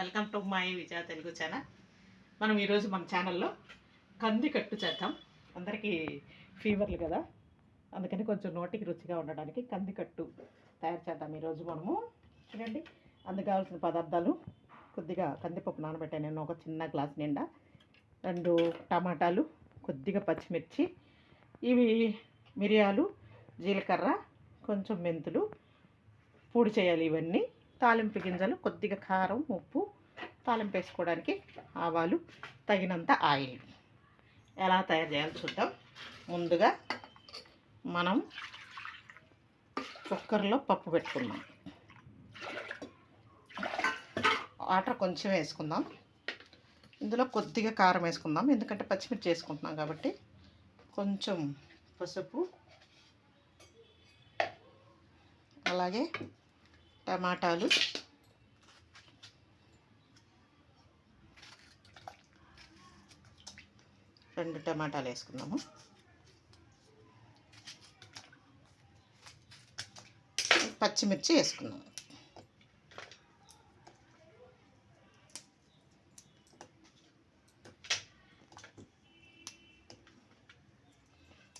Welcome to my Vijaya Telugu channel. మనం ఈరోజు మన ఛానల్లో కంది కట్టు చేద్దాం. అందరికీ ఫీవర్లు కదా? అందుకని కొంచెం నోటికి రుచిగా ఉండడానికి కంది కట్టు తయారు చేద్దాం ఈరోజు మనము. చూడండి అందుకు కావాల్సిన పదార్థాలు. కొద్దిగా కందిపప్పు నానబెట్టాను. నేను ఒక చిన్న గ్లాస్ నిండా. రెండు టమాటాలు కొద్దిగా పచ్చిమిర్చి ఇవి మిరియాలు జీలకర్ర కొంచెం మెంతులు పూడి చేయాలి ఇవన్నీ. తాలింపు గింజలు కొద్దిగా కారం ఉప్పు తాలింపు వేసుకోవడానికి ఆవాలు తగినంత ఆయిల్. ఎలా తయారు చేయాలో చూద్దాం. ముందుగా మనం కుక్కర్లో పప్పు పెట్టుకుందాం. వాటర్ కొంచెం వేసుకుందాం. ఇందులో కొద్దిగా కారం వేసుకుందాం. ఎందుకంటే పచ్చిమిర్చి వేసుకుంటున్నాం కాబట్టి కొంచెం పసుపు అలాగే టమాటాలు. రెండు టమాటాలు వేసుకున్నాము పచ్చిమిర్చి వేసుకున్నాము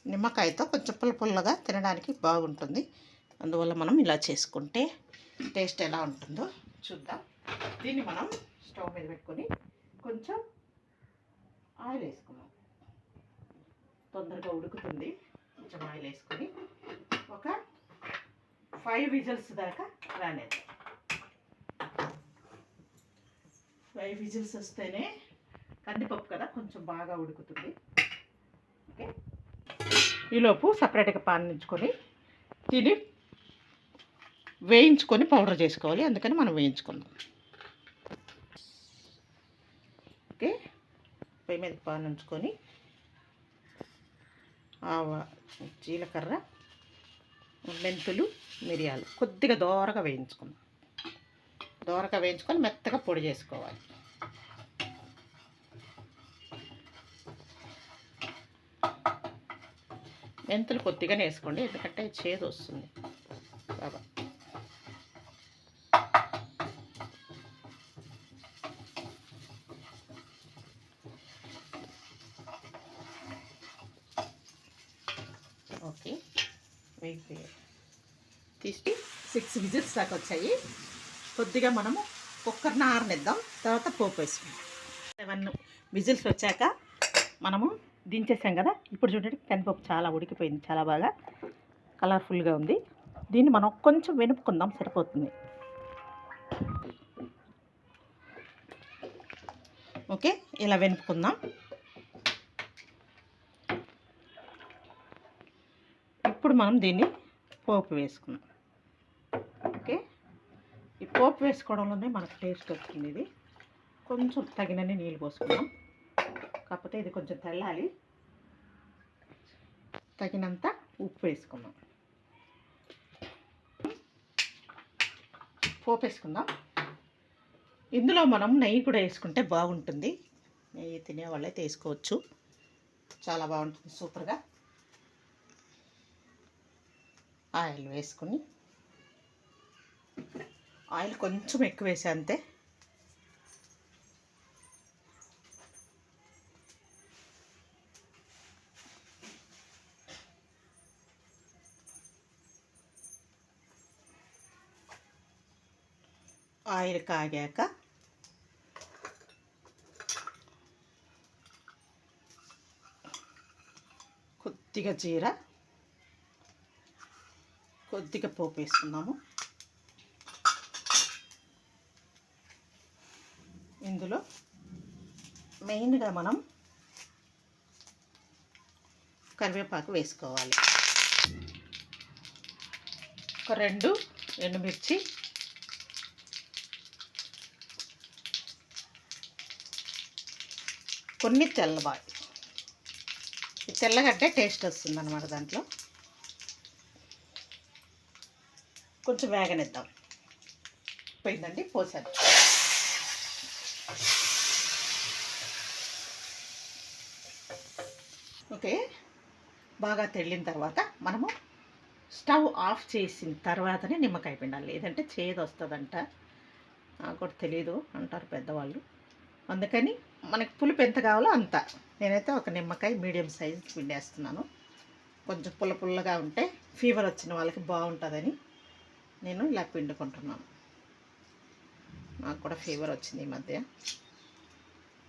నిమ్మకాయతో కొంచెం పుల్ల పుల్లగా తినడానికి బాగుంటుంది. అందువల్ల మనం ఇలా చేసుకుంటే టేస్ట్ ఎలా ఉంటుందో చూద్దాం. దీన్ని మనం స్టవ్ మీద పెట్టుకొని కొంచెం ఆయిల్ వేసుకున్నాం తొందరగా ఉడుకుతుంది. కొంచెం ఆయిల్ వేసుకొని ఒక ఫైవ్ విజిల్స్ దాకా రాలేదు ఫైవ్ విజిల్స్ వస్తేనే కందిపప్పు కదా కొంచెం బాగా ఉడుకుతుంది. ఓకే? ఈలోపు సపరేట్గా పాన్ నుంచుకొని దీన్ని వేయించుకొని పౌడర్ చేసుకోవాలి. అందుకని మనం వేయించుకుందాం. ఓకే? పొయ్యి మీద పాన్ ఉంచుకొని ఆవా జీలకర్ర మెంతులు మిరియాలు కొద్దిగా దోరగా వేయించుకుందాం. దోరగా వేయించుకొని మెత్తగా పొడి చేసుకోవాలి. మెంతులు కొద్దిగానే వేసుకోండి. ఎందుకంటే చేదు వస్తుంది బాబా ఓకే తీసి సిక్స్ విజిల్స్ దాకా వచ్చాయి. కొద్దిగా మనము కుక్కర్ని ఆరనిద్దాం. తర్వాత పోపు వేసుకుందాం. సెవెన్ విజిల్స్ వచ్చాక మనము దించేసాం కదా. ఇప్పుడు చూడండి కందిపప్పు చాలా ఉడికిపోయింది చాలా బాగా కలర్ఫుల్గా ఉంది. దీన్ని మనం కొంచెం వెనుపుకుందాం సరిపోతుంది. ఓకే ఇలా వెనుపుకుందాం ఇప్పుడు మనం దీన్ని పోపు వేసుకున్నాం. ఓకే? ఈ పోపు వేసుకోవడంలోనే మనకు టేస్ట్ వస్తుంది ఇది. కొంచెం తగినన్ని నీళ్ళు పోసుకున్నాం. కాకపోతే ఇది కొంచెం తెల్లాలి. తగినంత ఉప్పు వేసుకుందాం పోపు వేసుకుందాం. ఇందులో మనం నెయ్యి కూడా వేసుకుంటే బాగుంటుంది. నెయ్యి తినే అయితే వేసుకోవచ్చు. చాలా బాగుంటుంది. సూపర్గా. ఆయిల్ వేసుకుని ఆయిల్ కొంచెం ఎక్కువ వేసా అంతే. ఆయిల్ కాగాక కొద్దిగా జీరా కొద్దిగా పోపు వేసుకుందాము. ఇందులో మెయిన్గా మనం కరివేపాకు వేసుకోవాలి. ఒక రెండు ఎండుమిర్చి కొన్ని తెల్లబాయి తెల్లగడ్డ టేస్ట్ వస్తుంది అనమాట దాంట్లో. కొంచెం వేగనిద్దాం. పోయిందండి పోసాను. ఓకే బాగా తెళ్ళిన తర్వాత మనము స్టవ్ ఆఫ్ చేసిన తర్వాతనే నిమ్మకాయ పిండాలి. లేదంటే చేదు వస్తుందంట. నాకు కూడా తెలియదు అంటారు పెద్దవాళ్ళు. అందుకని మనకి పులుపు ఎంత కావాలో అంత. నేనైతే ఒక నిమ్మకాయ మీడియం సైజ్ పిండేస్తున్నాను. కొంచెం పుల్ల పుల్లగా ఉంటే ఫీవర్ వచ్చిన వాళ్ళకి బాగుంటుందని. నేను ఇలా పిండుకుంటున్నాను. నాకు కూడా ఫీవర్ వచ్చింది ఈ మధ్య.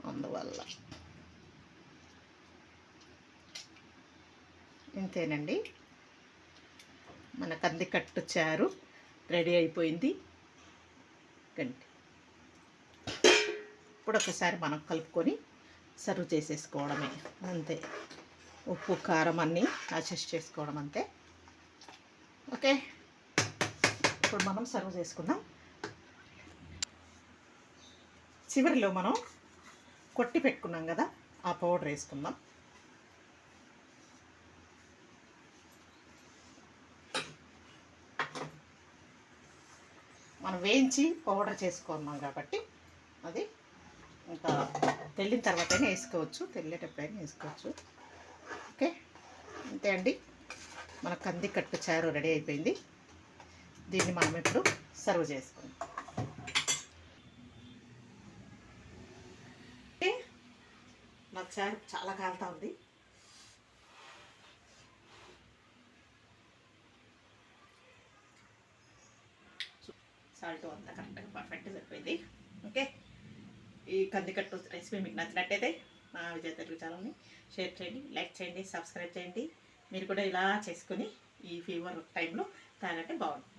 అందువల్ల. ఇంతేనండి. మన కంది కట్టు చారు రెడీ అయిపోయింది. గంటి. ఇప్పుడు ఒకసారి మనం కలుపుకొని సర్వ్ చేసేసుకోవడమే. అంతే. ఉప్పు కారం అన్నీ అడ్జస్ట్ చేసుకోవడం అంతే. ఓకే? ఇప్పుడు మనం సర్వ్ చేసుకుందాం. చివరిలో మనం కొట్టి పెట్టుకున్నాం కదా ఆ పౌడర్ వేసుకుందాం. మనం వేయించి పౌడర్ చేసుకున్నాం కాబట్టి అది ఇంకా తెల్లిన తర్వాతనే వేసుకోవచ్చు తెల్లేటప్పుడైనా వేసుకోవచ్చు. ఓకే? అంతే అండి. మన కంది కట్టు చారు రెడీ అయిపోయింది. దీన్ని మనం ఇప్పుడు సర్వ్ చేసుకుందాం. నాకు నా చాలా కాలుతా ఉంది. సాల్ట్ అంతా కరెక్ట్గా పర్ఫెక్ట్గా సరిపోయింది. ఓకే? ఈ కందికట్టు రెసిపీ మీకు నచ్చినట్టయితే మా విజయ తెలుగు ఛానల్ని షేర్ చేయండి లైక్ చేయండి సబ్స్క్రైబ్ చేయండి. మీరు కూడా ఇలా చేసుకుని ఈ ఫీవర్ టైంలో తాగంటే బాగుంటుంది.